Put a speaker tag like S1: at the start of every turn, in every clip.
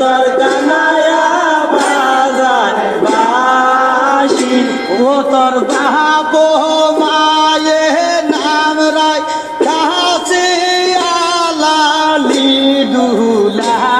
S1: তোর কানায়া বাজায় বাসি। ও তোর বাপ মায়ে নাম রায়। কাছে আলালি দুলায়ালি।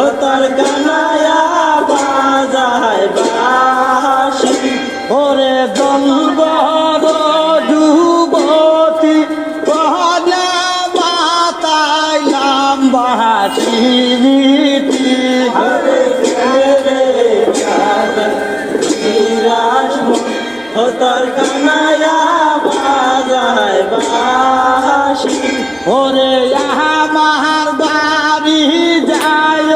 S1: ও তোর কানায়া তোর কানায়া বাজায় বাসি ওরে ইহা মাহার বাড়ি যায়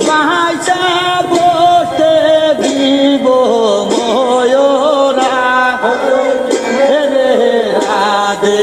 S1: বাহাইসা বসতে দিব ময়রা রে রাধে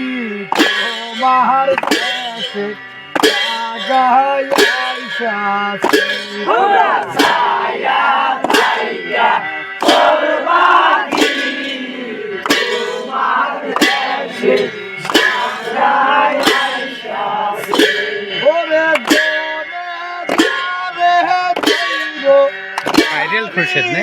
S2: तो बाहर कैसे गया Yeah. खुर्शीद ने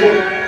S2: আসে